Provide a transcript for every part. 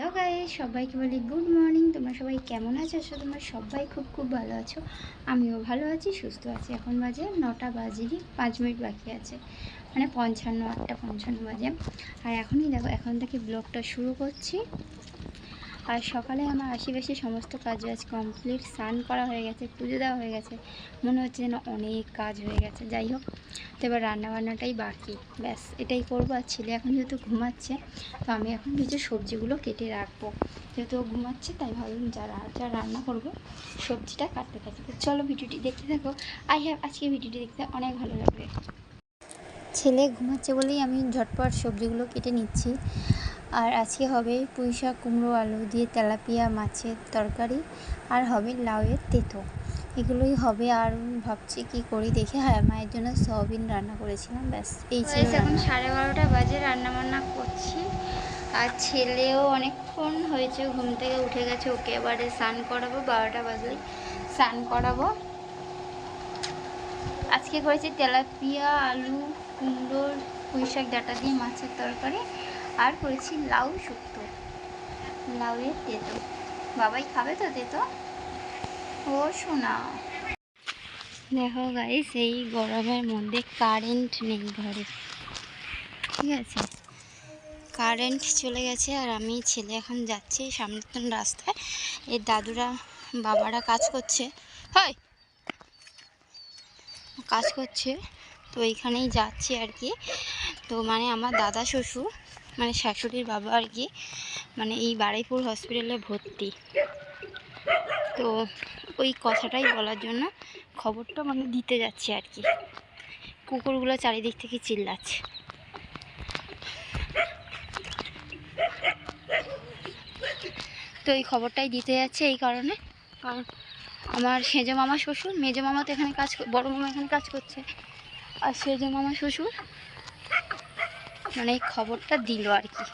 Hello guy সবাইকে বলি good morning তোমরা সবাই কেমন আছো? আসলে তোমরা সবাই খুব খুব ভালো আছো। আমিও ভালো আছি, সুস্থ আছি। এখন বাজে নটা বাজেরই, পাঁচ মিনিট বাকি আছে। মানে পঞ্চান্ন, আটটা পঞ্চান্ন বাজে। আর এখনই দেখো, এখন থেকে ব্লগটা শুরু করছি। আর সকালে আমার আশেপাশে সমস্ত কাজ বাজ কমপ্লিট স্নান করা হয়ে গেছে, পুজো দেওয়া হয়ে গেছে। মনে হচ্ছে যেন অনেক কাজ হয়ে গেছে। যাই হোক, তো এবার রান্নাবান্নাটাই বাকি। ব্যাস, এটাই করব। আর ছেলে এখন যেহেতু ঘুমাচ্ছে, তো আমি এখন কিছু সবজিগুলো কেটে রাখব। যেহেতু ঘুমাচ্ছে, তাই ভাবলাম যারা যা রান্না করব, সবজিটা কাটতে থাকি। তো চলো ভিডিওটি দেখতে থাকো। আই হ্যাভ আজকে ভিডিওটি দেখতে অনেক ভালো লাগবে। ছেলে ঘুমাচ্ছে বলেই আমি ঝটপট সবজিগুলো কেটে নিচ্ছি। আর আজকে হবে পুঁই শাক কুমড়ো আলু দিয়ে তেলাপিয়া মাছের তরকারি আর হবে লাউয়ের তেতো। এগুলোই হবে আর ভাবছি কি করি দেখে। হ্যাঁ মায়ের জন্য সয়াবিন রান্না করেছিলাম ব্যাস এই ছিল এখন সাড়ে বারোটা বাজে রান্না বান্না করছি। আর ছেলেও অনেকক্ষণ হয়েছে ঘুম থেকে উঠে গেছে ওকে এবারে স্নান করাবো বারোটা বাজলেই স্নান করাবো। আজকে করেছি তেলাপিয়া আলু কুমড়োর পুঁই শাক ডাটা দিয়ে মাছের তরকারি। আর করেছি লাউ শুক্তো। লাউয়ের তেতো। বাবাই খাবে তো তেতো? ও শোনা দেখো গাইস এই গরমের মধ্যে কারেন্ট নেই ঘরে। ঠিক আছে? কারেন্ট চলে গেছে আর আমি ছেলে এখন যাচ্ছি সামনের রাস্তায়। এই দাদুরা, বাবারা কাজ করছে। হয় কাজ করছে। তো এইখানেই যাচ্ছি আর কি। তো মানে আমার দাদা, শ্বশুর মানে শাশুড়ির বাবা আর কি মানে এই বারুইপুর হসপিটালে ভর্তি। তো ওই কথাটাই বলার জন্য খবরটা মানে দিতে যাচ্ছি আর কি। কুকুরগুলো চারিদিক থেকে চিল্লাচ্ছে। তো এই খবরটাই দিতে যাচ্ছে এই কারণে। কারণ আমার সেজো মামা শ্বশুর, মেজো মামা তো এখানে কাজ বড় মামা এখানে কাজ করছে। আর সেজো মামা শ্বশুর মানে এই খবরটা দিল আর কি।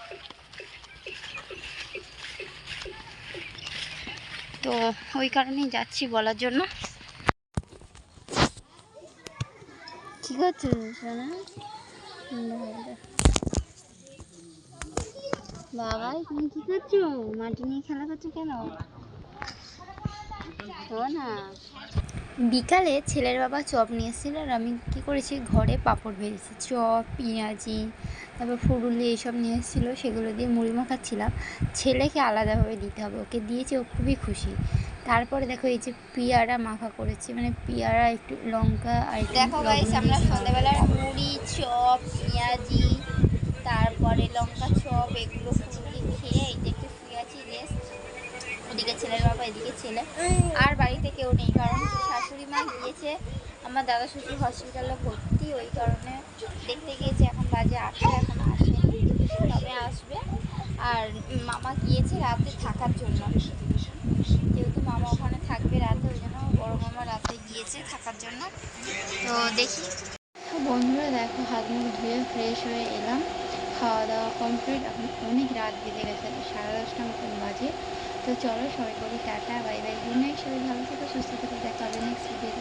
তো ওই কারণেই যাচ্ছি বলার জন্য। ঠিক আছে সোনা বাবা, তুমি কি করছ? মাটি নিয়ে খেলা করছ কেন? না। বিকালে ছেলের বাবা চপ নিয়ে এসেছিল আর আমি কী করেছি? ঘরে পাঁপড় ভেজেছি চপ পেঁয়াজি তারপর ফুরুলি এইসব নিয়ে এসেছিল সেগুলো দিয়ে মুড়ি মাখাচ্ছিলাম। ছেলেকে আলাদাভাবে দিতে হবে ওকে দিয়েছি ও খুবই খুশি। তারপরে দেখো এই যে পেয়ারা মাখা করেছি মানে পেয়ারা একটু লঙ্কা আর দেখো গাইস আমরা। সন্ধ্যাবেলার মুড়ি চপ পেঁয়াজি তারপরে লঙ্কা চপ এগুলো ফুলকি খেয়ে এই যে এদিকে ছেলে। আর বাড়িতে কেউ নেই, কারণ শাশুড়ি মা গিয়েছে। আমার দাদা শ্বশুর হসপিটালে ভর্তি, ওই কারণে দেখতে গিয়েছে, এখন বাজে আটটা, এখন আসেনি। তবে আসবে। আর মামা গিয়েছে রাতে থাকার জন্য। যেহেতু মামা ওখানে থাকবে রাতে, ওই জন্য বড় মামা রাতে গিয়েছে থাকার জন্য। তো দেখি। বন্ধুরা, দেখো, হাত মুখ ধুয়ে ফ্রেশ হয়ে এলাম। খাওয়া দাওয়া কমপ্লিট এখন অনেক রাত বেজে গেছে, সাড়ে দশটা মতন বাজে। তো চলো, সবাই বলি tata, bye bye, good night, সবাই ভালো থেকো, সুস্থ থেকো, দেখা হবে নেক্সট ভিডিও